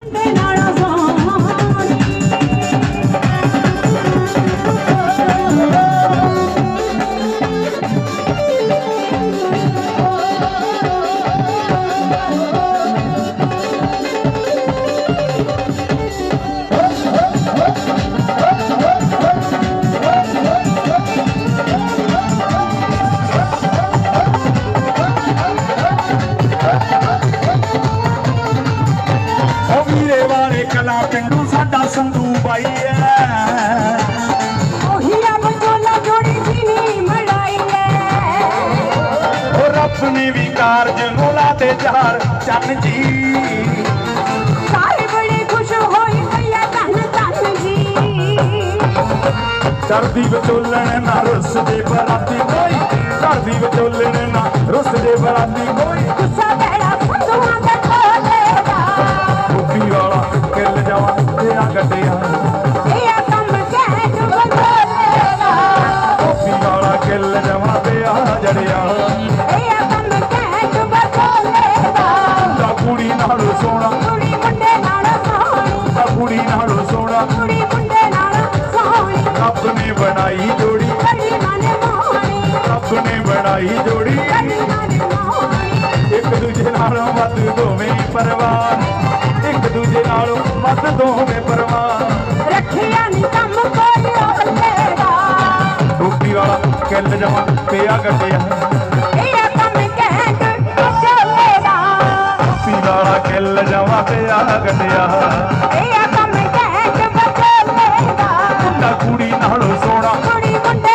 Bye. ਕਲਾ ਪਿੰਡੂ ਸਾਡਾ ਸੰਧੂ ਬਾਈ ਐ। ਉਹੀ ਰੱਬ ਜੋੜੀ ਸੀ ਨੀ ਮੜਾਈ ਐ। ਉਹ ਰੱਬ ਨੇ ਵੀ ਕਾਰਜ ਨੂੰ ਲਾਤੇ ਚਾਰ ਚੰਨ ਜੀ। ਸਾਰੇ ਬੜੇ ਖੁਸ਼ ਹੋਏ ਭਈਆ ਧੰਨ ਧੰਨ ਜੀ। ਕਰਦੀ ਵਿਚੋਲਣ ਨਾ ਰੁੱਸ ਦੇ ਬਰਾਤੀ ਕੋਈ ਕਰਦੀ ਵਿਚੋਲਣ ਨਾ ਰੁੱਸ ਦੇ ਬਰਾਤੀ ਕੋਈ ਤੇ ਆ ਗੱਡਿਆ ਇਹ ਕੰਮ ਕਹਿ ਤੂੰ ਬੋਲੇਗਾ ਕੁੱਪੀ ਵਾਲਾ ਕਿੱਲ ਜਾਵਾ ਤੇ ਆ ਜੜਿਆ। ਇਹ ਕੰਮ ਕਹਿ ਤੂੰ ਬੋਲੇਗਾ ਦਾ ਕੁੜੀ ਨਾਲ ਸੋਹਣਾ ਕੁੜੀ ਮੁੰਡੇ ਨਾਲ ਸੋਹਣੀ। ਦਾ ਕੁੜੀ ਨਾਲ ਸੋਹਣਾ ਕੁੜੀ ਮੁੰਡੇ ਨਾਲ ਸੋਹਣੀ। ਰੱਬ ਨੇ ਬਣਾਈ ਜੋੜੀ। ਬੜੀ ਮਨ ਮੋਹਣੀ। ਰੱਬ ਨੇ ਬਣਾਈ ਜੋੜੀ। ਬੜੀ ਮਨ ਮੋਹਣੀ। ਇੱਕ ਦੂਜੇ ਨਾਲ ਮਤ ਦੋਵੇਂ ਪਰਵਾਰ। ਇੱਕ ਦੂਜੇ ਨਾਲੋਂ ਮਤ ਦੋਵੇਂ ਪਰਵਾਨ ਰੱਖਿਆ ਨਹੀਂ ਕੰਮ ਕੋਈ ਰੋਲ ਤੇਰਾ ਟੋਪੀ ਵਾਲਾ ਕਿੱਲ ਜਮਾ ਪਿਆ ਗੱਡਿਆ ਇਹ ਕੰਮ ਕਹਿ ਚੱਲੇਗਾ ਟੋਪੀ ਵਾਲਾ ਕਿੱਲ ਜਮਾ ਪਿਆ ਗੱਡਿਆ ਇਹ ਕੰਮ ਕਹਿ ਚੱਲੇਗਾ ਕੁੜੀ ਨਾਲੋਂ ਸੋਹਣਾ। ਕੁੜੀ ਮੁੰਡੇ